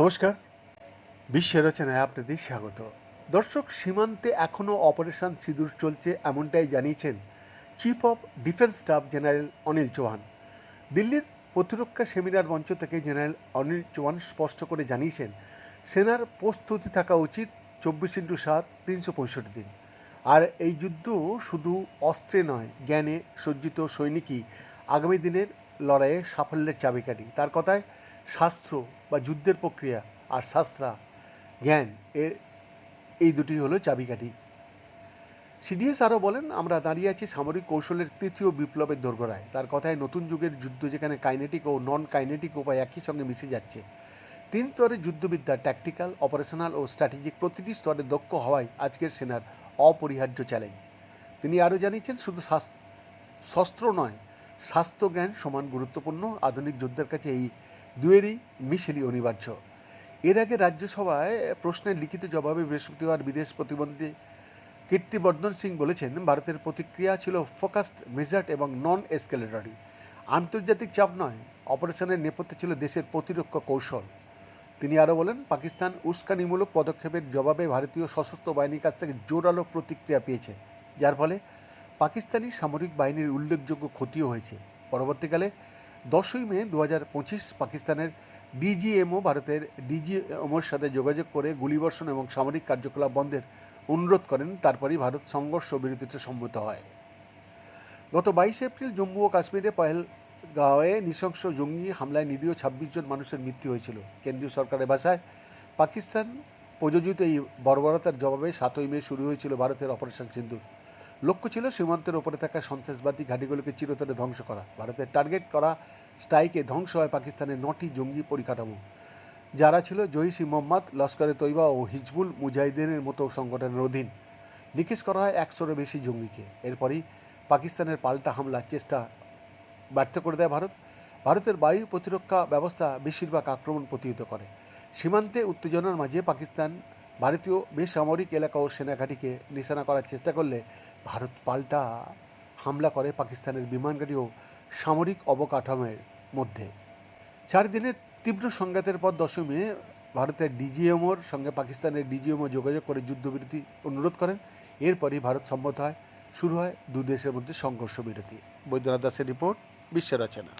নমস্কার। বিশ্ব রচনায় আপনাদের স্বাগত। দর্শক, সীমান্তে এখনও অপারেশন সিঁদুর চলছে এমনটাই জানিয়েছেন chief of defence staff general Anil Chauhan. দিল্লির প্রতিরক্ষা সেমিনার মঞ্চ থেকে জেনারেল অনিল চৌহান স্পষ্ট করে জানিয়েছেন, সেনার প্রস্তুতি থাকা উচিত চব্বিশ ইন্টু সাত, তিনশো পঁয়ষট্টি দিন। আর এই যুদ্ধ শুধু অস্ত্রে নয়, জ্ঞানে সজ্জিত সৈনিকই আগামী দিনের লড়াইয়ে সাফল্যের চাবিকাঠি। তার কথায় শাস্ত্র বা যুদ্ধের প্রক্রিয়া আর শাস্ত্রা, জ্ঞান এর এই দুটি হলো চাবিকাঠি। সিডিএস আরও বলেন, আমরা দাঁড়িয়ে আছি সামরিক কৌশলের তৃতীয় বিপ্লবের দোরগোড়ায়। তার কথায় নতুন যুগের যুদ্ধ যেখানে কাইনেটিক ও নন কাইনেটিক উপায় একই সঙ্গে মিশে যাচ্ছে। তিন স্তরের যুদ্ধবিদ্যা ট্যাকটিক্যাল অপারেশনাল ও স্ট্র্যাটেজিক প্রতিটি স্তরে দক্ষ হওয়াই আজকের সেনার অপরিহার্য চ্যালেঞ্জ তিনি আরও জানিয়েছেন, শুধু শাস- শস্ত্র নয় স্বাস্থ্যজ্ঞান সমান গুরুত্বপূর্ণ। আধুনিক যুদ্ধের কাছে এই দুয়েরই মিশেলই অনিবার্য। এর আগে রাজ্যসভায় প্রশ্নের লিখিত জবাবে বৃহস্পতিবার বিদেশ প্রতিমন্ত্রী কীর্তিবর্ধন সিং বলেছেন, ভারতের প্রতিক্রিয়া ছিল ফোকাসড, মেজার্ড এবং নন এসকেলেটরি আন্তর্জাতিক চাপ নয়, অপারেশনের নেপথ্যে ছিল দেশের প্রতিরক্ষা কৌশল। তিনি আরও বলেন, পাকিস্তান উস্কানিমূলক পদক্ষেপের জবাবে ভারতীয় সশস্ত্র বাহিনীর কাছ থেকে জোরালো প্রতিক্রিয়া পেয়েছে, যার ফলে পাকিস্তানি সামরিক বাহিনীর উল্লেখযোগ্য ক্ষতিও হয়েছে। পরবর্তীকালে দশই মে দু পাকিস্তানের ডিজিএমও ভারতের ডিজিএমওর সাথে যোগাযোগ করে গুলিবর্ষণ এবং সামরিক কার্যকলাপ বন্ধের অনুরোধ করেন, তারপরই ভারত সংঘর্ষ বিরতিতে সম্মত হয়। গত বাইশে এপ্রিল জম্মু ও কাশ্মীরে পহেলগাঁওয়ে নৃশংস জঙ্গি হামলায় নিরীহ ছাব্বিশ জন মানুষের মৃত্যু হয়েছিল। কেন্দ্রীয় সরকারের ভাষায়, পাকিস্তান প্রযোজিত এই বর্বরতার জবাবে সাতই মে শুরু হয়েছিল ভারতের অপারেশন সিন্দুর। লক্ষ্য ছিল সীমান্তের ওপরে থাকা সন্ত্রাসবাদী ঘাঁটিগুলোকে চিরতরে ধ্বংস করা। ভারতের টার্গেট করা স্ট্রাইকে ধ্বংস হয় পাকিস্তানের নটি জঙ্গি পরিকাঠামো। যারা ছিল জহিস মোহাম্মদ লস্করে তৈবা ও হিজবুল মুজাহিদিনের মতো সংগঠনের অধীন। নিকেশ করা হয় একশোরও বেশি জঙ্গিকে। এরপরই পাকিস্তানের পাল্টা হামলার চেষ্টা ব্যর্থ করে দেয় ভারত। ভারতের বায়ু প্রতিরক্ষা ব্যবস্থা বেশিরভাগ আক্রমণ প্রতিহত করে। সীমান্তে উত্তেজনার মাঝে পাকিস্তান ভারতীয় বেসামরিক এলাকা ও সেনাঘাঁটিকে নিশানা করার চেষ্টা করলে ভারত পাল্টা হামলা করে পাকিস্তানের বিমানঘাঁটি ও সামরিক অবকাঠামোর মধ্যে। চার দিনের তীব্র সংঘাতের পর দশমে ভারতের ডিজিএমওর সঙ্গে পাকিস্তানের ডিজিএমও যোগাযোগ করে যুদ্ধবিরতি অনুরোধ করেন। এরপরই ভারত সম্মত হয়, শুরু হয় দু দেশের মধ্যে সংঘর্ষ বিরতি। বৈদ্যনাথ দাসের রিপোর্ট, বিশ্ব রচনা।